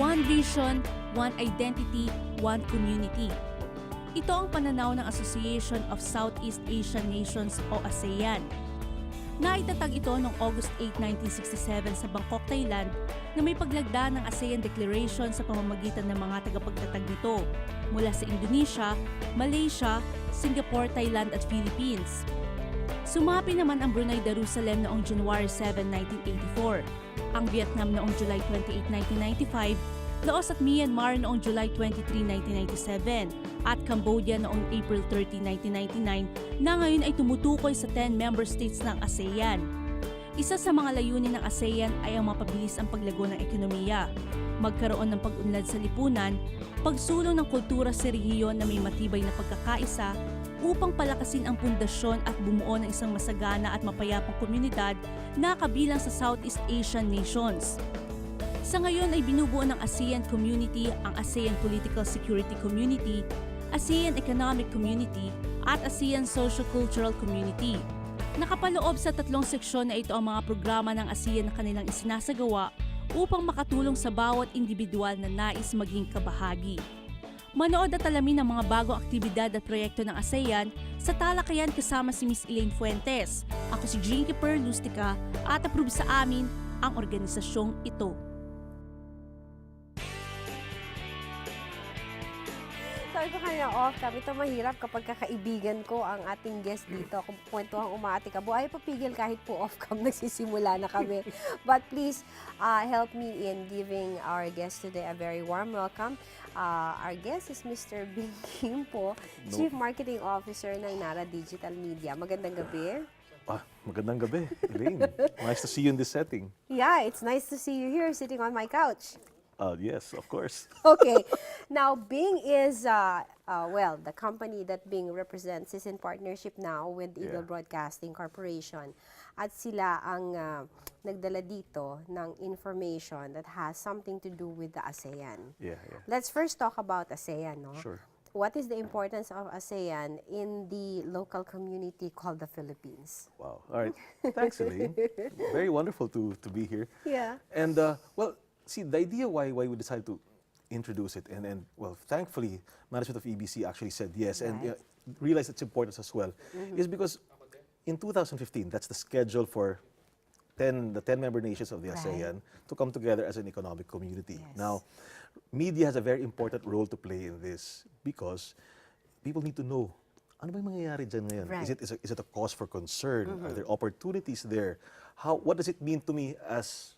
One Vision, One Identity, One Community. Ito ang pananaw ng Association of Southeast Asian Nations o ASEAN. Naitatag ito noong August 8, 1967 sa Bangkok, Thailand na may paglagda ng ASEAN Declaration sa pamamagitan ng mga tagapagtatag nito mula sa Indonesia, Malaysia, Singapore, Thailand at Philippines. Sumapi naman ang Brunei Darussalam noong January 7, 1984, ang Vietnam noong July 28, 1995, Laos at Myanmar noong July 23, 1997, at Cambodia noong April 30, 1999 na ngayon ay tumutukoy sa 10 member states ng ASEAN. Isa sa mga layunin ng ASEAN ay ang mapabilis ang paglago ng ekonomiya, magkaroon ng pag-unlad sa lipunan, pagsulong ng kultura sa rehiyon na may matibay na pagkakaisa, upang palakasin ang pundasyon at bumuo ng isang masagana at mapayapang komunidad na kabilang sa Southeast Asian nations. Sa ngayon ay binubuo ng ASEAN Community ang ASEAN Political Security Community, ASEAN Economic Community at ASEAN Socio-Cultural Community. Nakapaloob sa tatlong seksyon na ito ang mga programa ng ASEAN na kanilang isinasagawa upang makatulong sa bawat individual na nais maging kabahagi. Manood at alamin ang mga bagong aktibidad at proyekto ng ASEAN sa talakayan kasama si Miss Elaine Fuentes. Ako si Jinky Perlustica at approve sa amin ang organisasyong ito. Sabi ko kanina off cam, ito mahirap kapag kakaibigan ko ang ating guest dito. Kung kwentuhan umati ka, buhay papigil kahit po off cam nagsisimula na kami. But please uh, help me in giving our guest today a very warm welcome. Uh, our guest is Mr. Bing Kim po, No. Chief Marketing Officer ng Nara Digital Media. Magandang gabi. Ah, magandang gabi, Elaine. nice to see you in this setting. Yeah, it's nice to see you here sitting on my couch. Uh, yes, of course. okay. Now, Bing is, uh, uh, well, the company that Bing represents is in partnership now with Eagle Yeah. Broadcasting Corporation. At sila ang uh, nagdala dito ng information that has something to do with the ASEAN. Yeah, yeah. Let's first talk about ASEAN, no? Sure. What is the importance of ASEAN in the local community called the Philippines? Wow. All right. Thanks, Elaine. Very wonderful to, to be here. Yeah. And, uh, well, see, the idea why, why we decided to introduce it, and, and well, thankfully, management of EBC actually said yes, and uh, realized its importance as well, Mm-hmm. is because in 2015, that's the schedule for 10, the 10 member nations of the. ASEAN to come together as an economic community. Yes. Now, media has a very important role to play in this because people need to know ano ba yung mangyayari dyan ngayon? Right. Mm-hmm. Is, it, is, it, is it a cause for concern? Are there opportunities there? How, what does it mean to me as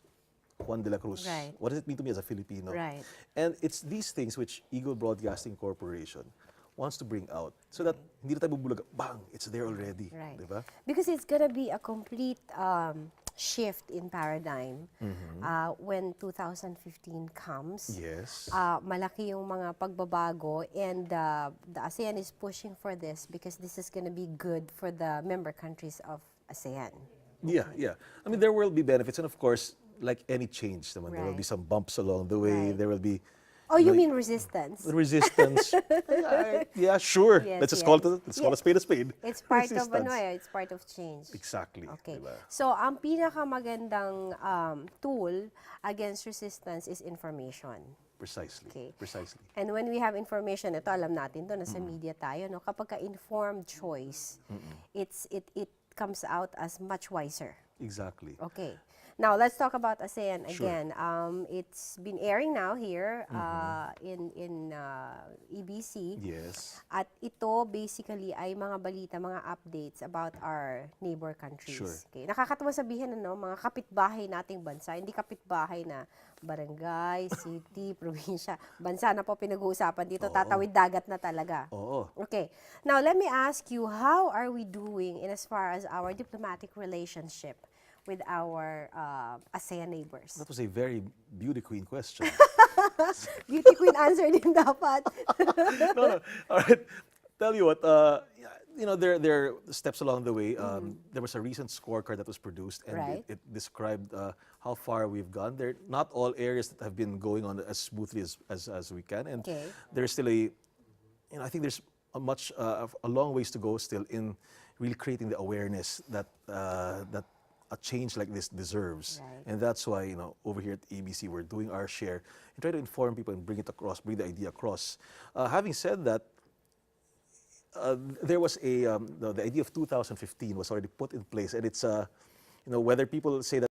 Juan de la Cruz? Right. What does it mean to me as a Filipino? Right. And it's these things which Eagle Broadcasting Corporation wants to bring out so that hindi na tayo bubulaga, bang, it's there already. Right. Diba? Because it's gonna be a complete um, shift in paradigm uh, when 2015 comes. Yes. Uh, malaki yung mga pagbabago and uh, the ASEAN is pushing for this because this is gonna be good for the member countries of ASEAN. Yeah, yeah. I mean, there will be benefits, and of course, like any change, naman, there will be some bumps along the way. Right. There will be Oh, you mean resistance? resistance. yeah, yeah, sure. Yes, let's just call it. yes. Let's call a spade a spade. It's part of ano Resistance. eh, it's part of change. Exactly. Okay. diba? So, ang pinakamagandang um, tool against resistance is information. Precisely. Okay. Precisely. And when we have information, ito alam natin to, Mm. nasa media tayo, no? kapag ka informed choice, it's it it comes out as much wiser. Exactly. Okay. Now, let's talk about ASEAN Sure. Again. Um, it's been airing now here uh, in in uh, EBC. Yes. At ito basically ay mga balita, mga updates about our neighbor countries. Sure. Okay. Nakakatuwa sabihin ano, mga kapitbahay nating bansa, hindi kapitbahay na barangay, city, probinsya. Bansa na po pinag-uusapan dito, Oo. tatawid dagat na talaga. Oo. Okay. Now, let me ask you, how are we doing in as far as our diplomatic relationship with our uh, ASEAN neighbors? That was a very beauty queen question. Beauty queen answer din dapat. no, no. All right. Tell you what, uh, you know, there, there are steps along the way. Um, There was a recent scorecard that was produced, and Right. it, it described uh, how far we've gone. There, are not all areas that have been going on as smoothly as, as, as we can, and Okay. there's still a, you know, I think there's a much, uh, a long ways to go still in really creating the awareness that uh, that a change like this deserves. Right. And that's why, you know, over here at ABC, we're doing our share and try to inform people and bring it across, bring the idea across. Uh, having said that, uh, there was a um, the, the idea of 2015 was already put in place, and it's uh, you know whether people say that